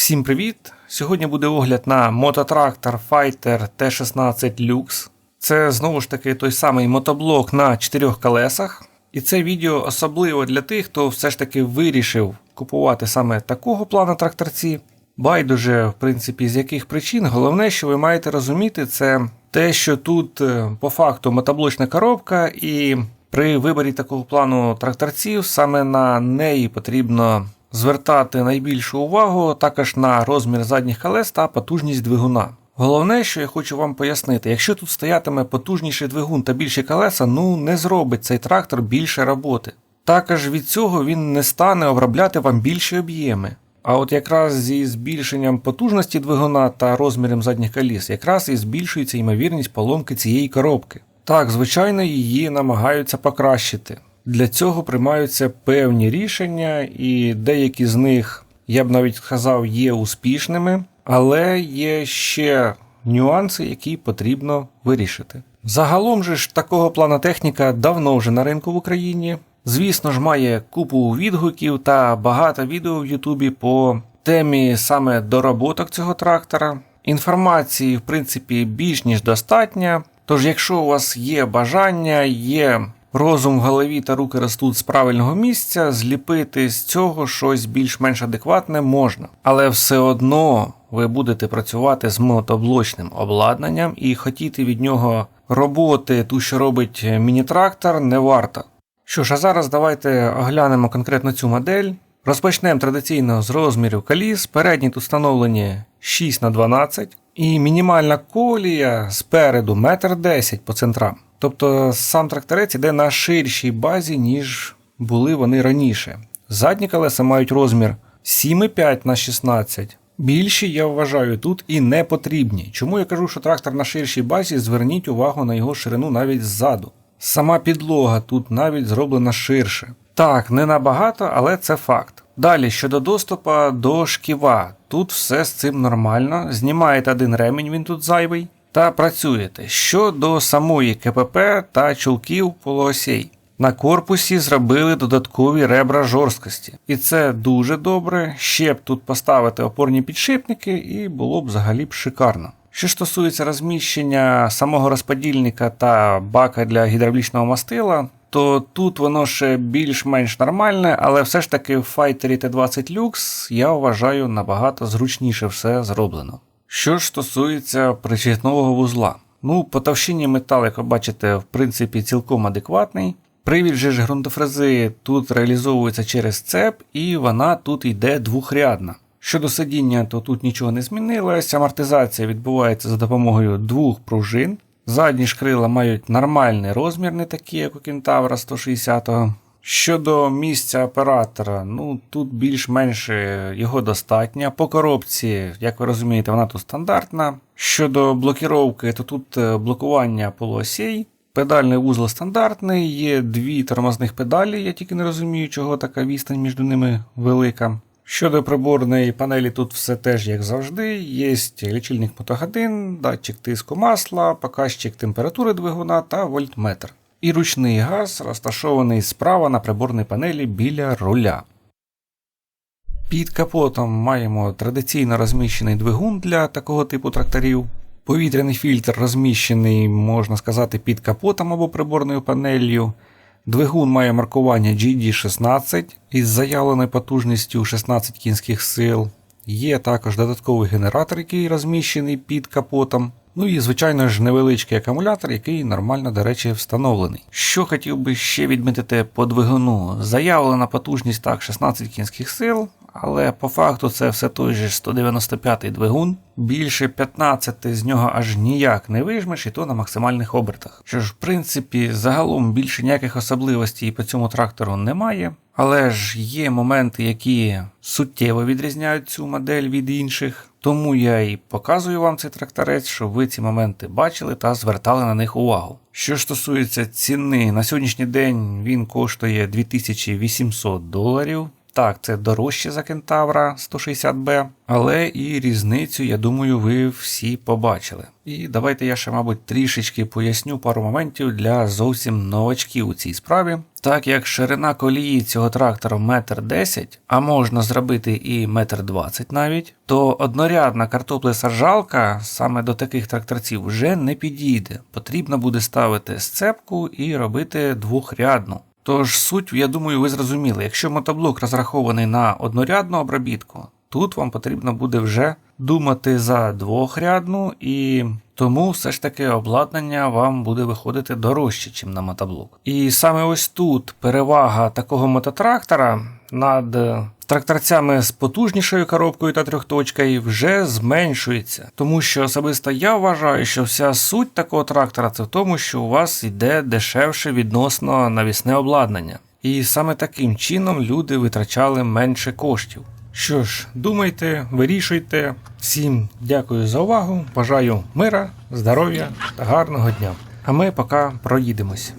Всім привіт! Сьогодні буде огляд на мототрактор Fighter T16 Lux. Це знову ж таки той самий мотоблок на чотирьох колесах. І це відео особливо для тих, хто все ж таки вирішив купувати саме такого плану тракторці. Байдуже, в принципі, з яких причин. Головне, що ви маєте розуміти, це те, що тут е, по факту мотоблочна коробка, і при виборі такого плану тракторців саме на неї потрібно звертати найбільшу увагу також на розмір задніх колес та потужність двигуна. Головне, що я хочу вам пояснити, якщо тут стоятиме потужніший двигун та більші колеса, ну не зробить цей трактор більше роботи. Також від цього він не стане обробляти вам більші об'єми. А от якраз зі збільшенням потужності двигуна та розміром задніх коліс, якраз і збільшується ймовірність поломки цієї коробки. Так, звичайно, її намагаються покращити. Для цього приймаються певні рішення, і деякі з них, я б навіть сказав, є успішними, але є ще нюанси, які потрібно вирішити. Загалом же ж такого плана техніка давно вже на ринку в Україні. Звісно ж, має купу відгуків та багато відео в Ютубі по темі саме доработок цього трактора. Інформації, в принципі, більш ніж достатньо. Тож, якщо у вас є бажання, є розум в голові та руки ростуть з правильного місця, зліпити з цього щось більш-менш адекватне можна. Але все одно ви будете працювати з мотоблочним обладнанням і хотіти від нього роботи, ту, що робить міні-трактор, не варто. Що ж, а зараз давайте оглянемо конкретно цю модель. Розпочнемо традиційно з розмірів коліс. Передні тут встановлені 6 на 12 і мінімальна колія спереду 1,10 м по центрам. Тобто сам тракторець іде на ширшій базі, ніж були вони раніше. Задні колеса мають розмір 7,5 на 16. Більші, я вважаю, тут і не потрібні. Чому я кажу, що трактор на ширшій базі, зверніть увагу на його ширину навіть ззаду. Сама підлога тут навіть зроблена ширше. Так, не набагато, але це факт. Далі щодо доступу до шківа, тут все з цим нормально. Знімаєте один ремінь, він тут зайвий, та працюєте. Щодо самої КПП та чулків полуосей. На корпусі зробили додаткові ребра жорсткості. І це дуже добре. Ще б тут поставити опорні підшипники, і було б взагалі б шикарно. Що стосується розміщення самого розподільника та бака для гідравлічного мастила, то тут воно ще більш-менш нормальне, але все ж таки в Fighter T20 Lux я вважаю набагато зручніше все зроблено. Що ж стосується причетнового вузла, ну, по товщині метал, як ви бачите, в принципі, цілком адекватний. Привід же ж ґрунтофрези тут реалізовується через цеп, і вона тут йде двохрядна. Щодо сидіння, то тут нічого не змінилось. Амортизація відбувається за допомогою двох пружин. Задні ж крила мають нормальний розмір, не такі, як у Кентавра 160-го. Щодо місця оператора, ну тут більш-менш його достатньо. По коробці, як ви розумієте, вона тут стандартна. Щодо блокіровки, то тут блокування полуосей. Педальний вузол стандартний, є дві тормозних педалі, я тільки не розумію, чого така відстань між ними велика. Щодо приборної панелі, тут все теж як завжди. Є лічильник мотогодин, датчик тиску масла, показчик температури двигуна та вольтметр. І ручний газ розташований справа на приборній панелі біля руля. Під капотом маємо традиційно розміщений двигун для такого типу тракторів. Повітряний фільтр розміщений, можна сказати, під капотом або приборною панелью. Двигун має маркування GD16 із заявленою потужністю 16 кінських сил. Є також додатковий генератор, який розміщений під капотом. Ну і, звичайно ж, невеличкий акумулятор, який нормально, до речі, встановлений. Що хотів би ще відмітити по двигуну, заявлена потужність так 16 кінських сил, але по факту це все той же 195-й двигун. Більше 15 з нього аж ніяк не вижмеш, і то на максимальних обертах. Що ж, в принципі, загалом більше ніяких особливостей по цьому трактору немає. Але ж є моменти, які суттєво відрізняють цю модель від інших. Тому я і показую вам цей тракторець, щоб ви ці моменти бачили та звертали на них увагу. Що стосується ціни, на сьогоднішній день він коштує 2800 доларів. Так, це дорожче за кентавра 160B, але і різницю, я думаю, ви всі побачили. І давайте я ще, мабуть, трішечки поясню пару моментів для зовсім новачків у цій справі. Так як ширина колії цього трактора метр 10, а можна зробити і метр 20 навіть, то однорядна картоплесаджалка саме до таких тракторців вже не підійде. Потрібно буде ставити сцепку і робити двохрядну. Тож суть, я думаю, ви зрозуміли. Якщо мотоблок розрахований на однорядну обробітку, тут вам потрібно буде вже думати за двохрядну, і тому все ж таки обладнання вам буде виходити дорожче, ніж на мотоблок. І саме ось тут перевага такого мототрактора над е, тракторцями з потужнішою коробкою та трьохточкою вже зменшується. Тому що особисто я вважаю, що вся суть такого трактора це в тому, що у вас йде дешевше відносно навісне обладнання. І саме таким чином люди витрачали менше коштів. Що ж, думайте, вирішуйте. Всім дякую за увагу. Бажаю мира, здоров'я та гарного дня. А ми поки проїдемось.